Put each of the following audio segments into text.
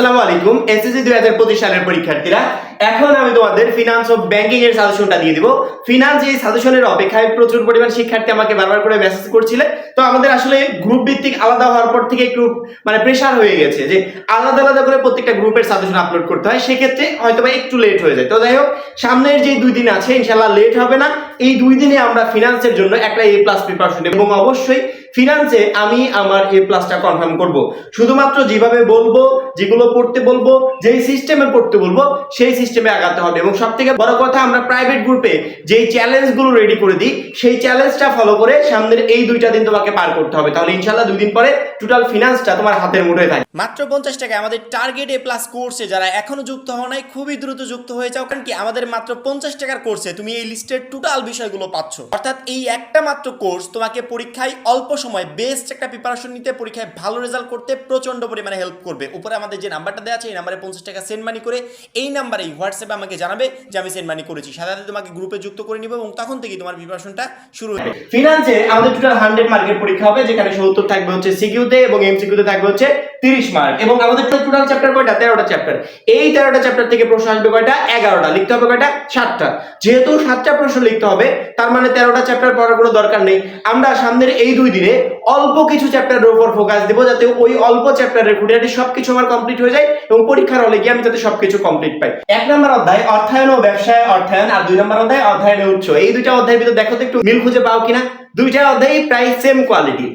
আসসালামু আলাইকুম, এসএসসি দুই হাজার পঁচিশ সালের পরীক্ষার্থীরা, এখন আমি তোমাদের ফিনান্স ব্যাংকিং এর সাজেশনটা দিয়ে দিব। ফিনান্স এই সাজেশনের অপেক্ষায় প্রচুর পরিমাণ শিক্ষার্থী আমাকে বারবার করে মেসেজ করছিলে। তো আমাদের আসলে গ্রুপ ভিত্তিক আলাদা হওয়ার পর থেকে একটু মানে প্রেশার হয়ে গেছে যে আলাদা আলাদা করে প্রত্যেকটা গ্রুপের সাজেশন আপলোড করতে হয়। সেক্ষেত্রে হয়তো বা একটু লেট হয়ে যায়। তো যাই হোক, সামনের যে দুই দিন আছে ইনশাল্লাহ লেট হবে না। এই দুই দিনে আমরা ফিনান্সের জন্য একটা এ প্লাস প্রিপারেশন এবং অবশ্যই ফিনান্সে আমি আমার এ প্লাসটা কনফার্ম করব। শুধুমাত্র যেভাবে বলব, যেগুলো পড়তে বলব, যেই সিস্টেমে পড়তে বলব, সেই সিস্টেমে আগাতে হবে। এবং সব থেকে বড় কথা, আমরা প্রাইভেট গ্রুপে যেই চ্যালেঞ্জগুলো রেডি করে দিই, সেই চ্যালেঞ্জটা ফলো করে সামনের এই দুইটা দিন তোমাকে পার করতে হবে। তাহলে ইনশাল্লাহ দুই দিন পরে টোটাল ফিনান্সটা তোমার হাতের মুঠোয় থাকে মাত্র পঞ্চাশ টাকায় আমাদের টার্গেট এ প্লাস কোর্সে যারা এখনও যুক্ত হওয়া নাই, খুবই দ্রুত যুক্ত হয়ে যাও। কারণ কি, আমাদের মাত্র পঞ্চাশ টাকার কোর্সে তুমি এই লিস্টের টোটাল বিষয়গুলো পাচ্ছ। অর্থাৎ এই একটা মাত্র কোর্স তোমাকে পরীক্ষায় অল্প সময় বেস্ট একটা প্রিপারেশন নিতে পরীক্ষায় ভালো রেজাল্ট করতে প্রচণ্ড পরিমাণে হেল্প করবে। উপরে আমাদের যে নাম্বারটা দেওয়া আছে, এই নাম্বারে পঞ্চাশ টাকা সেন্ড মানি করে এই নাম্বারে হোয়াটসঅ্যাপে আমাকে জানাবে যে আমি সেন্ড মানি করেছি। সাথে তোমাকে গ্রুপে যুক্ত করে নিব এবং তখন থেকে তোমার প্রিপারেশনটা শুরু হবে ফিনান্সে আমাদের টোটাল হান্ড্রেড মার্কেট পরীক্ষা হবে, যেখানে সত্তর থাকবে হচ্ছে সিকিউতে এবং এমসিকিউতে থাকবে হচ্ছে তিরিশ মার্ক। এবং আমাদের টোটাল চ্যাপ্টার কয়টা? তেরোটা চ্যাপ্টার এই তেরোটা চ্যাপ্টার থেকে প্রশ্ন আসবে কয়টা? এগারোটা। লিখতে হবে কয়টা? সাতটা। যেহেতু সাতটা প্রশ্ন লিখতে হবে, তার মানে তেরোটা চ্যাপ্টার পড়ার কোনো দরকার নেই। আমরা সামনের এই দুই দিনে অল্প কিছু চ্যাপ্টারের উপর ফোকাস দেবো যাতে ওই অল্প চ্যাপ্টারের খুঁটিনাটি সবকিছু আমার কমপ্লিট হয়ে যায় এবং পরীক্ষার হলে গিয়ে আমি যাতে সবকিছু কমপ্লিট পাই। এক নম্বর অধ্যায়, অর্থায়ন ও ব্যবসায় অর্থায়ন। আর দুই নম্বর অধ্যায় অর্থায়নে উৎস। এই দুইটা অধ্যায়ের ভিতর দেখো তো একটু মিল খুঁজে পাও কিনা? দুইটা অধ্যায় প্রায় সেম কোয়ালিটি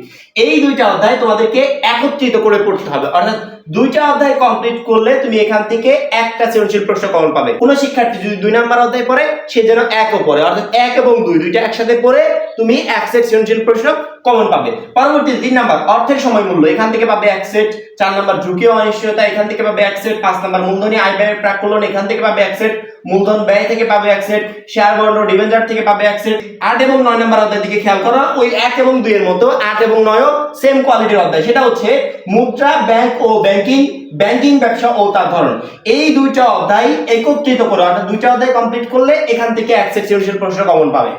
এই দুইটা অধ্যায় তোমাদেরকে একত্রিত করে পড়তে হবে। অর্থাৎ দুইটা অধ্যায় কমপ্লিট করলে তুমি এখান থেকে একটা সৃজনশীল প্রশ্ন কমন পাবে। কোন শিক্ষার্থী যদি দুই নাম্বার অধ্যায় পড়ে, সে যেন একও পড়ে। অর্থাৎ এক এবং দুই, দুইটা একসাথে পড়ে তুমি এক সেট সৃজনশীল প্রশ্ন কমন পাবে। পরবর্তী তিন নাম্বার, অর্থের সময় মূল্য। এখান থেকে পাবে এক সেট চার নাম্বার ঝুঁকি, অনিশ্চয়তা। এখান থেকে পাবে এক সেট পাঁচ নাম্বার মূলধনী, আয় ব্যয়ের প্রাকলন। এখান থেকে পাবে এক সেট মূলধন ব্যয় থেকে পাবে এক সেট শেয়ার বন্ড ডিভেঞ্জার থেকে পাবে এক সেট আট এবং নয় নাম্বার অধ্যায় দিকে খেয়াল করো, ওই এক এবং দুই এর মতো আট এবং নয়ও সেম কোয়ালিটির অধ্যায়। সেটা হচ্ছে মুদ্রা, ব্যাংক ও ব্যাংকিং ব্যাংকিং ব্যবসা ও তার ধরন। এই দুইটা অধ্যায় একত্রিত করে, অর্থাৎ দুইটা অধ্যায় কমপ্লিট করলে এখান থেকে এক সেট সৃজনশীল প্রশ্ন কমন পাবে।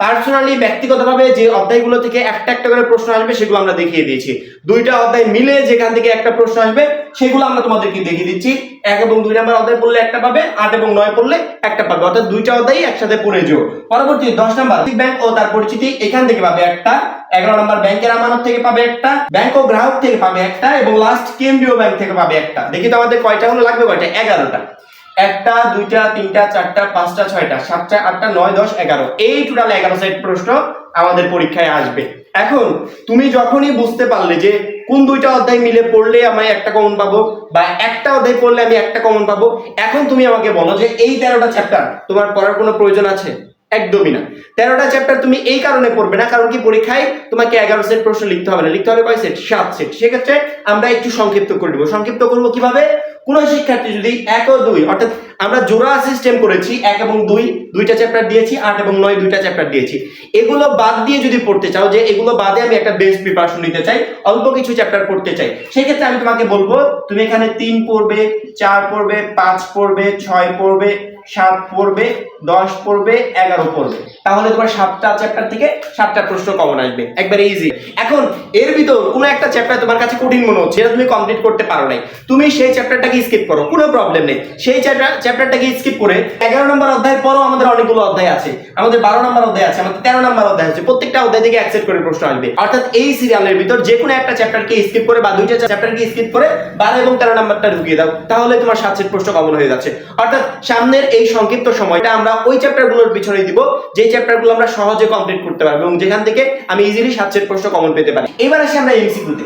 পার্সোনালি ব্যক্তিগতভাবে যে অধ্যায়গুলো থেকে একটা একটা করে প্রশ্ন আসবে, সেগুলো আমরা দেখিয়ে দিয়েছি। দুইটা অধ্যায় মিলে যেখান থেকে একটা প্রশ্ন আসবে, সেগুলো আমরা তোমাদেরকে দেখিয়ে দিচ্ছি। এক এবং দুই নাম্বার অধ্যায় পড়লে একটা পাবে, আট এবং নয় পড়লে একটা পাবে। অর্থাৎ দুইটা অধ্যায় একসাথে পড়ে যেও। পরবর্তী দশ নাম্বার ব্যাংক ও তার পরিচিতি এখান থেকে পাবে একটা এগারো নাম্বার ব্যাংকের আমানত থেকে পাবে একটা, ব্যাংক ও গ্রাহক থেকে পাবে একটা, এবং লাস্ট কেন্দ্রীয় ব্যাংক থেকে পাবে একটা। দেখি তো আমাদের কয়টা হলো, লাগবে কয়টা? এগারোটা। একটা, দুইটা, তিনটা, চারটা, পাঁচটা, ছয়টা, সাতটা, আটটা, নয়, দশ, এগারো। এই টোটাল এগারো সেট প্রশ্ন আমাদের পরীক্ষায় আসবে। এখন, তুমি যখনই বুঝতে পারলে যে কোন দুইটা অধ্যায় মিলে পড়লে আমি একটা কমন পাবো, বা একটা অধ্যায় পড়লে আমি একটা কমন পাবো, এখন তুমি আমাকে বলো যে এই তেরোটা চ্যাপ্টার তোমার পড়ার কোনো প্রয়োজন আছে? একদমই না। তেরোটা চ্যাপ্টার তুমি এই কারণে পড়বে না, কারণ কি পরীক্ষায় তোমাকে এগারো সেট প্রশ্ন লিখতে হবে না। লিখতে হবে কয় সেট সাত সেট সেক্ষেত্রে আমরা একটু সংক্ষিপ্ত করে দেবো। সংক্ষিপ্ত করব কীভাবে? কোন শিক্ষার্থী যদি এক ও দুই, অর্থাৎ আমরা জোড়া সিস্টেম করেছি, এক এবং দুই, দুইটা চ্যাপ্টার দিয়েছি, আট এবং নয়, দুইটা চ্যাপ্টার দিয়েছি। এগুলো বাদ দিয়ে যদি পড়তে চাও, যে এগুলো বাদে আমি একটা বেস্ট প্রিপারেশন নিতে চাই, অল্প কিছু চ্যাপ্টার পড়তে চাই, সেক্ষেত্রে আমি তোমাকে বলব, তুমি এখানে তিন পড়বে, চার পড়বে, পাঁচ পড়বে, ছয় পড়বে সাত পড়বে, দশ পড়বে, এগারো পড়বে। তাহলে তোমার সাতটা চ্যাপ্টার থেকে সাতটা প্রশ্ন কমন আসবে। একবারে ইজি এখন এর ভিতর কোনো একটা চ্যাপ্টার তোমার কাছে কঠিন মনে হচ্ছে তুমি কমপ্লিট করতে পারো নাই। তুমি সেই চ্যাপ্টারটাকে স্কিপ করো, কোনো প্রবলেম নেই। সেই চ্যাপ্টার চ্যাপ্টারটাকে স্কিপ করে এগারো নম্বর অধ্যায়ের পরও আমাদের অনেকগুলো অধ্যায় আছে। আমাদের বারো নম্বর অধ্যায় আছে, আমাদের তেরো নম্বর অধ্যায় আছে। প্রত্যেকটা অধ্যায় থেকে অ্যাকসেপ্ট করে প্রশ্ন আসবে। অর্থাৎ এই সিরিয়ালের ভিতর যে কোনো একটা চ্যাপ্টারকে স্কিপ করে বা দুইটা চ্যাপ্টারকে স্কিপ করে বারো এবং তেরো নাম্বারটা ঢুকিয়ে দাও। তাহলে তোমার সাত সেট প্রশ্ন কমন হয়ে যাচ্ছে। অর্থাৎ সামনের এই সংক্ষিপ্ত সময়টা আমরা ওই চ্যাপ্টারগুলোর পিছনে দিব যে চ্যাপ্টারগুলো আমরা সহজে কমপ্লিট করতে পারব এবং যেখান থেকে আমি ইজিলি সাতশের প্রশ্ন কমন পেতে পারি। এবার আসি আমরা এমসিকিউতে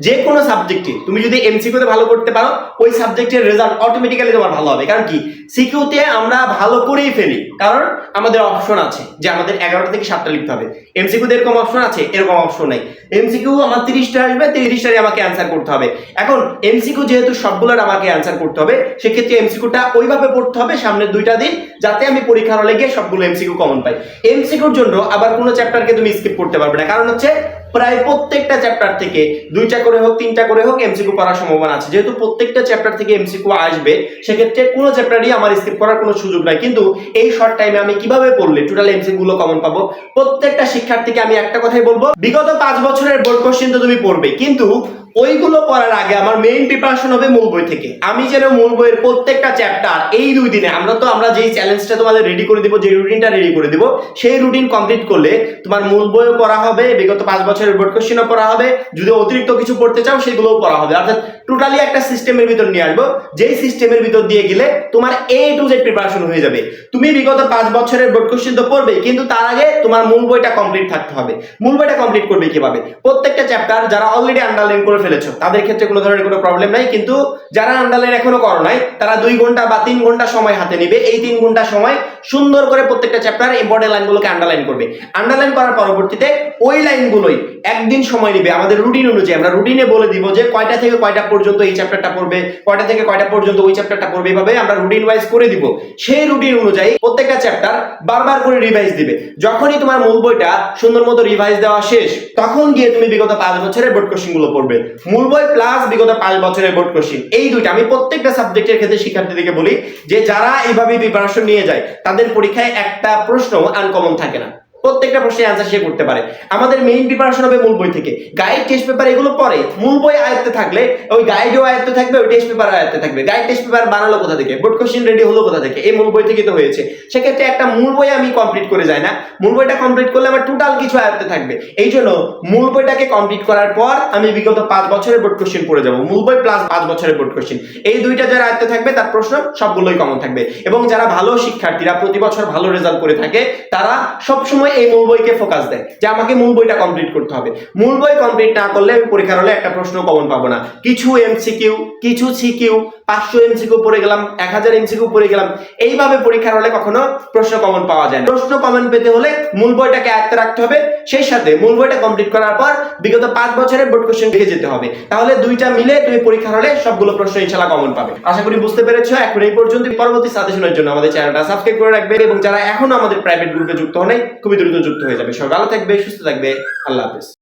যে কোনো সাবজেক্টে তুমি যদি এমসিকিউতে ভালো করতে পারো, ওই সাবজেক্টের রেজাল্ট অটোমেটিক্যালি তোমার ভালো হবে। কারণ কি? সিকিউতে আমরা ভালো করেই ফেলি। কারণ আমাদের অপশন আছে যে আমাদের এগারোটা থেকে সাতটা লিখতে হবে। এমসিকিউতে এরকম অপশন আছে? এরকম অপশন নাই। এমসিকিউ আমার তিরিশটা আসবে তিরিশটাই আমাকে অ্যান্সার করতে হবে। এখন এমসিকিউ যেহেতু সবগুলোর আমাকে অ্যান্সার করতে হবে, সেক্ষেত্রে এমসিকিউটা ওইভাবে পড়তে হবে সামনের দুইটা দিন, যাতে আমি পরীক্ষার হলে গিয়ে সবগুলো এমসিকিউ কমন পাই। এমসিকিউর জন্য আবার কোনো চ্যাপ্টারকে তুমি স্কিপ করতে পারবে না। কারণ হচ্ছে প্রায় প্রত্যেকটা চ্যাপ্টার থেকে দুইটা করে হোক, তিনটা করে হোক এমসিকিউ পড়ার সম্ভাবনা আছে। যেহেতু প্রত্যেকটা চ্যাপ্টার থেকে এমসিকিউ আসবে, সেক্ষেত্রে কোনো চ্যাপ্টারই আমার স্কিপ করার কোনো সুযোগ নাই। কিন্তু এই শর্ট টাইমে আমি কীভাবে পড়লে টোটাল এমসিকিউ গুলো কমন পাবো? প্রত্যেকটা শিক্ষার্থীকে আমি একটা কথাই বলব, বিগত পাঁচ বছরের বোর্ড কোশ্চেন তো তুমি পড়বে কিন্তু ওইগুলো পড়ার আগে আমার মেইন প্রিপারেশন হবে মূল বই থেকে। আমি যেন মূল বইয়ের প্রত্যেকটা চ্যাপ্টার এই দুই দিনে, আমরা তো, আমরা যেই চ্যালেঞ্জটা তোমাদের রেডি করে দিব যে রুটিনটা রেডি করে দিব, সেই রুটিন কমপ্লিট করলে তোমার মূল বইও পড়া হবে, বিগত পাঁচ বছরের বোর্ড কোশ্চেনও পড়া হবে, যদি অতিরিক্ত কিছু পড়তে চাও, সেগুলোও পড়া হবে। অর্থাৎ টোটালি একটা সিস্টেমের ভিতর নিয়ে আসব, যেই সিস্টেমের ভিতর দিয়ে গেলে তোমার এ টু জেড প্রিপারেশন হয়ে যাবে। তুমি বিগত পাঁচ বছরের বোর্ড কোশ্চেন তো পড়বে কিন্তু তার আগে তোমার মূল বইটা কমপ্লিট থাকতে হবে। মূল বইটা কমপ্লিট করবে কীভাবে? প্রত্যেকটা চ্যাপ্টার যারা অলরেডি আন্ডারলাইন করে ফেলেছো। তাদের ক্ষেত্রে কোনো ধরনের কোনো প্রবলেম নাই, কিন্তু যারা আন্ডারলাইন এখনও করো নাই, তারা দুই ঘণ্টা বা তিন ঘণ্টা সময় হাতে নিবে। এই তিন ঘণ্টা সময় সুন্দর করে প্রত্যেকটা চ্যাপ্টার ইম্পর্টেন্ট লাইনগুলোকে আন্ডারলাইন করবে। আন্ডারলাইন করার পরবর্তীতে ওই লাইনগুলোই একদিন সময় নিবে। আমাদের রুটিন অনুযায়ী আমরা রুটিনে বলে দিব যে কয়টা থেকে কয়টা পর্যন্ত এই চ্যাপ্টারটা পড়বে, কয়টা থেকে কয়টা পর্যন্ত ওই চ্যাপ্টারটা পড়বে, এভাবে আমরা রুটিন ওয়াইজ করে দিব। সেই রুটিন অনুযায়ী প্রত্যেকটা চ্যাপ্টার বারবার করে রিভাইজ দিবে। যখনই তোমার মূল বইটা সুন্দর মতো রিভাইজ দেওয়া শেষ, তখন গিয়ে তুমি বিগত পাঁচ বছরের বোর্ড কোশ্চিনগুলো পড়বে। মূল বই প্লাস বিগত পাঁচ বছরের বোর্ড কোশ্চিন এই দুইটা, আমি প্রত্যেকটা সাবজেক্টের ক্ষেত্রে শিক্ষার্থীদেরকে বলি যে যারা এইভাবে প্রিপারেশন নিয়ে যায়, তাদের পরীক্ষায় একটা প্রশ্ন আনকমন থাকে না। প্রত্যেকটা প্রশ্নের অ্যান্সার সে করতে পারে। আমাদের মেইন প্রিপারেশন হবে মূল বই থেকে। গাইড টেস্ট পেপার এগুলো পরে, মূল বই আয়ত্তে থাকলে, ওই গাইডও আয়ত্তে থাকবে, ওই টেস্ট পেপার আয়ত্তে থাকবে। গাইড টেস্ট পেপার বানালো কোথা থেকে? বোর্ড কোশ্চেন রেডি হলো কোথা থেকে? এই মূল বই থেকে তো হয়েছে। সেক্ষেত্রে একটা মূল বই আমি কমপ্লিট করে যাই না। মূল বইটা কমপ্লিট করলে আমার টোটাল কিছু আয়ত্তে থাকবে। এই জন্য মূল বইটাকে কমপ্লিট করার পর আমি বিগত পাঁচ বছরের বোর্ড কোশ্চেন পড়ে যাব। মূল বই প্লাস পাঁচ বছরের বোর্ড কোশ্চেন এই দুইটা যারা আয়ত্তে থাকবে, তার প্রশ্ন সবগুলোই কমন থাকবে। এবং যারা ভালো শিক্ষার্থীরা প্রতি বছর ভালো রেজাল্ট করে থাকে, তারা সবসময় এই মূল বইকে ফোকাস দেয় যে আমাকে মূল বইটা কমপ্লিট করতে হবে। মূল বই কমপ্লিট না করলে আমি পরীক্ষার হলে একটা প্রশ্ন কমন পাবো না। কিছু এমসিকিউ কিছু সিকিউ পাঁচশো এমসিকিউ পড়ে গেলাম, এক হাজার এমসিকিউ পড়ে গেলাম। এইভাবে পরীক্ষার হলে কখনো প্রশ্ন কমন পাওয়া যায় না। প্রশ্ন কমন পেতে হলে মূল বইটাকে আয়ত্তে রাখতে হবে। সেই সাথে মূল বইটা কমপ্লিট করার পর বিগত পাঁচ বছরের বোর্ড কোশ্চেন দেখে যেতে হবে। তাহলে দুইটা মিলে তুমি পরীক্ষার হলে সবগুলো প্রশ্ন ইনশাল্লাহ কমন পাবে। আশা করি বুঝতে পেরেছ। এখন এই পর্যন্ত পরবর্তী সাজেশনের জন্য আমাদের চ্যানেলটা সাবস্ক্রাইব করে রাখবে এবং যারা এখনও আমাদের প্রাইভেট গ্রুপে যুক্ত হন খুবই দ্রুত যুক্ত হয়ে যাবে। ভালো থাকবে সুস্থ থাকবে। আল্লাহ হাফেজ।